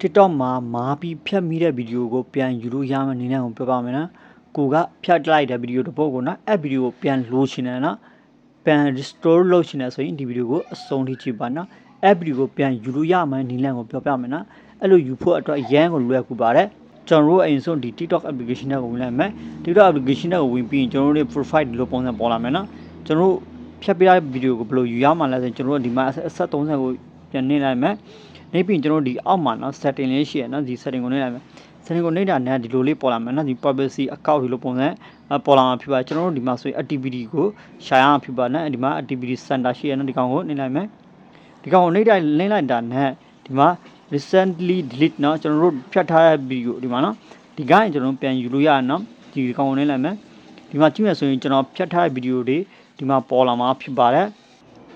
TikTok မှာမာပြီးဖြတ်မိတဲ့ဗီဒီယိုကိုပြန်ယူလို့ရမယ့်နည်းလမ်းကိုပြောပြမယ်နော်ကိုကဖြတ်လိုက်တဲ့ဗီဒီယိုတစ်ပုဒ်ကိုနော်အဲ့ဗီဒီယိုကိုပြန်လိုချင်တယ်နော်ပြန် restore လုပ်ချင်တယ်ဆိုရင်ဒီဗီဒီယိုကိုအဆုံးထိကြည့်ပါနော်အဲ့ဗီဒီယိုကိုပြန်ယူလို့ရမယ့်နည်းလမ်းကိုပြောပြမယ်နော်အဲ့လိုယူဖို့အတွက်ရန်ကိုလွယ်ကူပါတယ်ကျွန်တော်တို့အရင်ဆုံးဒီ TikTok application နဲ့ကိုဝင်လိုက်မယ် TikTok application နဲ့ကိုဝင်ပြီးရင်ကျွန်တော်တို့ရဲ့ profile ဒီလိုပုံစံပေါ်လာမယ်နော်ကျွန်တော်တို့ဖြတ်ပြတဲ့ဗီဒီယိုကိုဘယ်လိုယူရမှာလဲဆိုရင်ကျွန်တော်တို့ဒီမှာအဆက်30ကိုပြန်နှိမ့်လိုက်မယ် နှိပ်ပြီးကျွန်တော်တို့ဒီအောက်မှာနော် setting လေးရှိရနော်ဒီ setting ကိုနှိပ်လိုက်မယ် setting ကိုနှိပ်တာနဲ့ဒီလိုလေးပေါ်လာမယ်နော်ဒီ privacy account ဒီလိုပုံစံပေါ်လာမှာဖြစ်ပါကျွန်တော်တို့ဒီမှာဆိုရင် activity ကိုရှာရမှာဖြစ်ပါနဲ့ဒီမှာ activity center ရှိရနော်ဒီကောင်ကိုနှိပ်လိုက်မယ်ဒီကောင်ကိုနှိပ်လိုက်နှိပ်လိုက်တာနဲ့ဒီမှာ recently delete เนาะကျွန်တော်တို့ဖြတ်ထားတဲ့ဗီဒီယိုဒီမှာเนาะဒီကိုင်းကျွန်တော်ပြန်ယူလို့ရအောင်เนาะဒီကောင်ကိုနှိပ်လိုက်မယ်ဒီမှာကြည့်ရဆိုရင်ကျွန်တော်ဖြတ်ထားတဲ့ဗီဒီယိုတွေဒီမှာပေါ်လာမှာဖြစ်ပါတယ်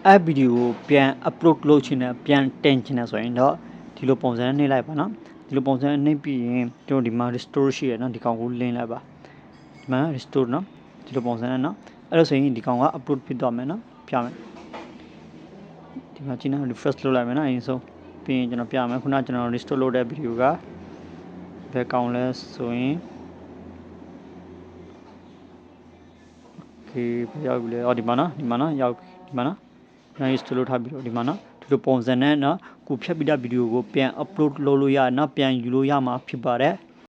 အဲ့ဗီဒီယိုကိုပြန် upload လုပ်ချင်တယ်ပြန်တင်ချင်တယ်ဆိုရင်တော့ဒီလိုပုံစံနဲ့နှိပ်လိုက်ပါနော်ဒီလိုပုံစံနဲ့နှိပ်ပြီးရင်ကျွန်တော်ဒီမှာ restore ရှိရနော်ဒီကောင်ကိုလင်းလိုက်ပါဒီမှာ restore နော်ဒီလိုပုံစံနဲ့နော်အဲ့လိုဆိုရင်ဒီကောင်က upload ဖြစ်သွားမယ်နော်ပြမယ်ဒီမှာကျင်းတော့ refresh လုပ်လိုက်မယ်နော်အရင်ဆုံးပြီးရင်ကျွန်တော်ပြမယ်ခုနကကျွန်တော် restore လုပ်တဲ့ဗီဒီယိုကဘယ်ကောင်လဲဆိုရင် okay ဘယ်ရောက်ပြီလဲအော်ဒီမှာနော်ဒီမှာနော်ရောက်ပြီဒီမှာနော် နိုင် install လုပ်ထားပြီးတော့ဒီမှာနော်ဒီလိုပုံစံနဲ့နော်ကိုဖြတ်ပြီးတဲ့ဗီဒီယိုကိုပြန် upload လုပ်လို့ရနော်ပြန်ယူလို့ရမှာဖြစ်ပါတယ်